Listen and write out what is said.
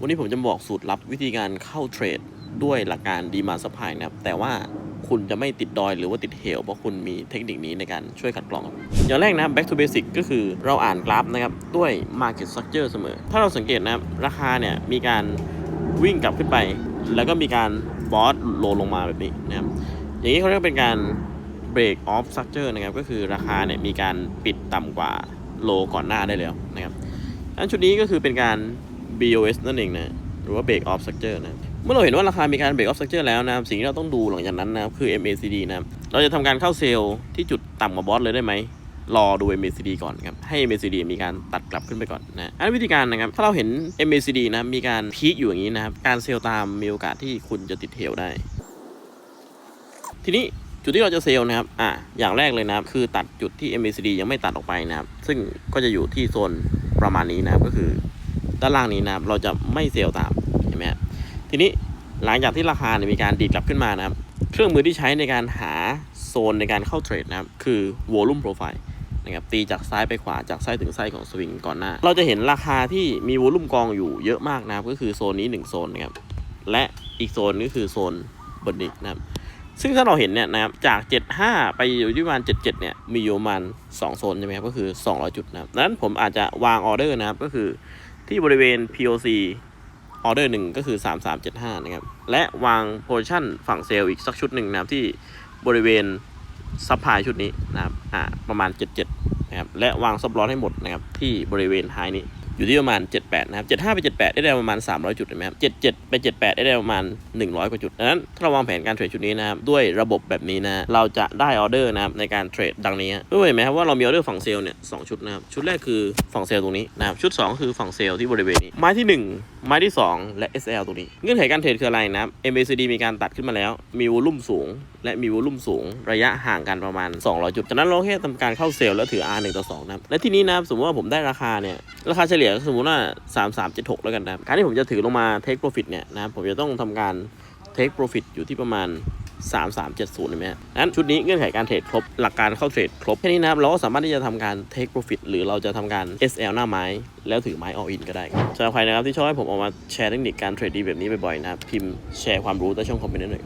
วันนี้ผมจะบอกสูตรลับวิธีการเข้าเทรดด้วยหลักการดีมาสปายนะครับ แต่ว่าคุณจะไม่ติดดอยหรือว่าติดเหว เพราะคุณมีเทคนิคนี้ในการช่วยขัดกรอง อย่างแรกนะ back to basic ก็คือเราอ่านกราฟนะครับ ด้วย market structure เสมอ ถ้าเราสังเกตนะครับ ราคาเนี่ยมีการวิ่งกลับขึ้นไป แล้วก็มีการบอสโลลงมาแบบนี้นะครับ อย่างนี้เขาเรียกว่าเป็นการ break off structure นะครับ ก็คือราคาเนี่ยมีการปิดต่ำกว่าโลก่อนหน้าได้แล้วนะครับอันชุดนี้ก็คือเป็นการ BOS นั่นเองนะหรือว่า break off structure นะเมื่อเราเห็นว่าราคามีการ break off structure แล้วนะสิ่งที่เราต้องดูหลังจากนั้นนะคือ MACD นะเราจะทำการเข้าเซลล์ที่จุดต่ำกว่าบอสเลยได้ไหมรอดู MACD ก่อนครับให้ MACD มีการตัดกลับขึ้นไปก่อนนะอันวิธีการนะครับ ถ้าเราเห็น MACD นะมีการพีคอยู่อย่างนี้นะครับ การเซลล์ตามมีโอกาสที่คุณจะติดเหวได้ ทีนี้จุดที่เราจะเซลล์นะครับอะอย่างแรกเลยนะครับ คือตัดจุดที่ MACD ยังไม่ตัดออกไปนะครับ ซึ่งก็จะอยู่ที่โซนประมาณนี้นะครับก็คือ ด้านล่างนี้นะครับ เราจะไม่เซลล์ตามเห็นไหมครับทีนี้หลังจากที่ราคาเนี่ยมีการดีดกลับขึ้นมานะครับ เครื่องมือที่ใช้ในการหาโซนในการเข้าเทรดนะครับ คือ volume profile นะครับตีจากซ้ายไปขวาจากซ้ายถึงซ้ายของสวิงก่อนหน้า เราจะเห็นราคาที่มีวอลุ่มกองอยู่เยอะมากนะครับ ก็คือโซนนี้ 1 โซนนะครับ และอีกโซนก็คือโซนบนนี้นะครับ ซึ่งถ้าเราเห็นเนี่ยนะครับจาก 75 ไปอยู่ที่ประมาณ 77 เนี่ยมีอยู่ประมาณ2โซนใช่ไหมครับก็คือ 200 จุดนะครับดังนั้นผมอาจจะวางออเดอร์นะครับก็คือ ที่บริเวณ POC ออเดอร์หนึ่งก็คือ 3375 นะครับ และวางโพชั่นฝั่งเซลล์อีกสักชุดหนึ่งนะครับที่บริเวณซัพพลายชุดนี้นะครับ อ่า ประมาณ 77 นะครับ และวางซับร้อนให้หมดนะครับที่บริเวณไฮนี้ อยู่ที่ประมาณ 78 นะครับ 75 ไป 78 ได้ได้ประมาณ 300 จุดเห็นไหมครับ 77 ไป 78ได้ได้ประมาณ 100 กว่าจุดดังนั้นถ้าเราวางแผนการเทรดชุดนี้นะครับด้วยระบบแบบนี้นะเราจะได้ออเดอร์นะครับในการเทรดดังนี้ด้วยเห็นไหมครับว่าเรามีออเดอร์ฝั่งเซลล์เนี่ยสองชุดนะครับชุดแรกคือฝั่งเซลล์ตรงนี้นะครับชุด 2 คือฝั่งเซลล์ที่บริเวณนี้ไม้ที่ 1 ไม้ที่ 2 และ SL ตรงนี้ เงื่อนไขการเทรดคืออะไรนะครับ MACD มีการตัดขึ้นมาแล้ว มีวอลุ่มสูง และมีวอลุ่มสูง ระยะห่างกันประมาณ 200 จุดจากนั้นเราแค่ทำการเข้าเซลล์แล้วถือ R 1ต่อ2นะครับและที่นี้นะครับสมมติว่าผมได้ราคาเนี่ย ราคาเฉลี่ยสมมติว่า 3376 แล้วกันนะครับการที่ผมจะถือลงมา take profit เนี่ยนะครับผมจะต้องทำการ take profit อยู่ที่ประมาณ 3370เห็นไหมฮะนั้นชุดนี้เงื่อนไขการเทรดครบ หลักการเข้าเทรดครบ แค่นี้นะครับ เราก็สามารถที่จะทำการ take profit หรือเราจะทำการ SL หน้าไม้ แล้วถือไม้ all in ก็ได้สำหรับใครนะครับที่ชอบให้ผมออกมาแชร์เทคนิคการเทรดดีแบบนี้บ่อยๆนะครับพิมพ์แชร์ความรู้ใต้ช่องคอมเมนต์หน่อย